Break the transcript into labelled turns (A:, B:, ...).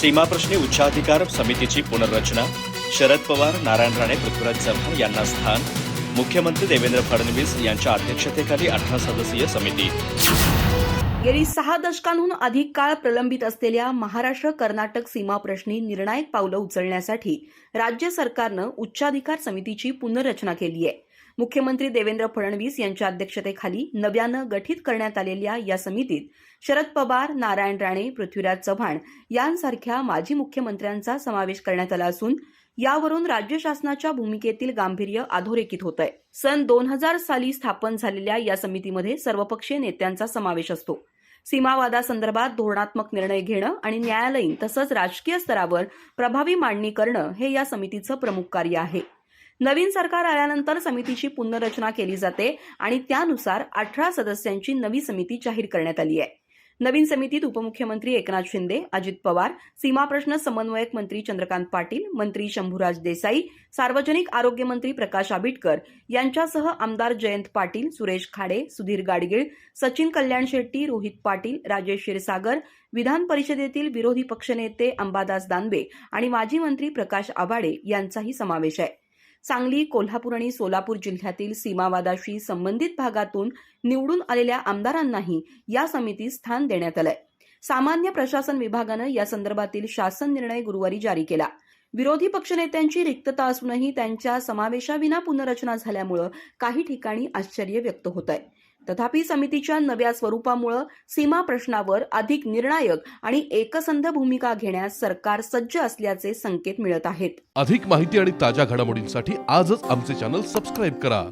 A: सीमाप्रश्नी उच्चाधिकार समितीची पुनर्रचना. शरद पवार नारायण राणे पृथ्वीराज चव्हाण यांना स्थान. मुख्यमंत्री देवेंद्र फडणवीस यांच्या अध्यक्षतेखाली अठरा सदस्यीय समिती.
B: गेली सहा दशकांहून अधिक काळ प्रलंबित असलेल्या महाराष्ट्र कर्नाटक सीमाप्रश्नी निर्णायक पावलं उचलण्यासाठी राज्य सरकारनं उच्चाधिकार समितीची पुनर्रचना केली आहे. मुख्यमंत्री देवेंद्र फडणवीस यांच्या अध्यक्षतेखाली नव्यानं गठीत करण्यात आलेल्या या समितीत शरद पवार नारायण राणे पृथ्वीराज चव्हाण यांसारख्या माजी मुख्यमंत्र्यांचा समावेश करण्यात आला असून यावरून राज्य शासनाच्या भूमिकेतील गांभीर्य अधोरेखित होत आहे सन दोन हजार साली स्थापन झालेल्या या समितीमध्ये सर्वपक्षीय नेत्यांचा समावेश असतो. सीमावादासंदर्भात धोरणात्मक निर्णय घेणं आणि न्यायालयीन तसंच राजकीय स्तरावर प्रभावी मांडणी करणं हे या समितीचं प्रमुख कार्य आहे. नवीन सरकार आल्यानंतर समितीची पुनर्रचना केली जाते आणि त्यानुसार अठरा सदस्यांची नवी समिती जाहीर करण्यात आली आहे. नवीन समितीत उपमुख्यमंत्री एकनाथ शिंदे अजित पवार सीमाप्रश्न समन्वयक मंत्री चंद्रकांत पाटील मंत्री शंभूराज देसाई सार्वजनिक आरोग्य मंत्री प्रकाश आबिटकर यांच्यासह आमदार जयंत पाटील सुरेश खाडे सुधीर गाडगीळ सचिन कल्याण शेट्टी रोहित पाटील राजेश क्षीरसागर विधान परिषदेतील विरोधी पक्षनेते अंबादास दानवे आणि माजी मंत्री प्रकाश आवाडे यांचाही समावेश आहे. सांगली कोल्हापूर आणि सोलापूर जिल्ह्यातील सीमावादाशी संबंधित भागातून निवडून आलेल्या आमदारांनाही या समितीत स्थान देण्यात आलंय. सामान्य प्रशासन विभागानं या संदर्भातील शासन निर्णय गुरुवारी जारी केला. विरोधी पक्षनेत्यांची रिक्तता असूनही त्यांच्या समावेशाविना पुनर्रचना झाल्यामुळं काही ठिकाणी आश्चर्य व्यक्त होत आहे तथापि समितीच्या नव्या स्वरूपामुळं सीमा प्रश्नावर अधिक निर्णायक आणि एकसंध भूमिका घेण्यास सरकार सज्ज असल्याचे संकेत मिळत आहेत.
C: अधिक माहिती आणि ताज्या घडामोडींसाठी आजच आमचे चॅनल सबस्क्राईब करा.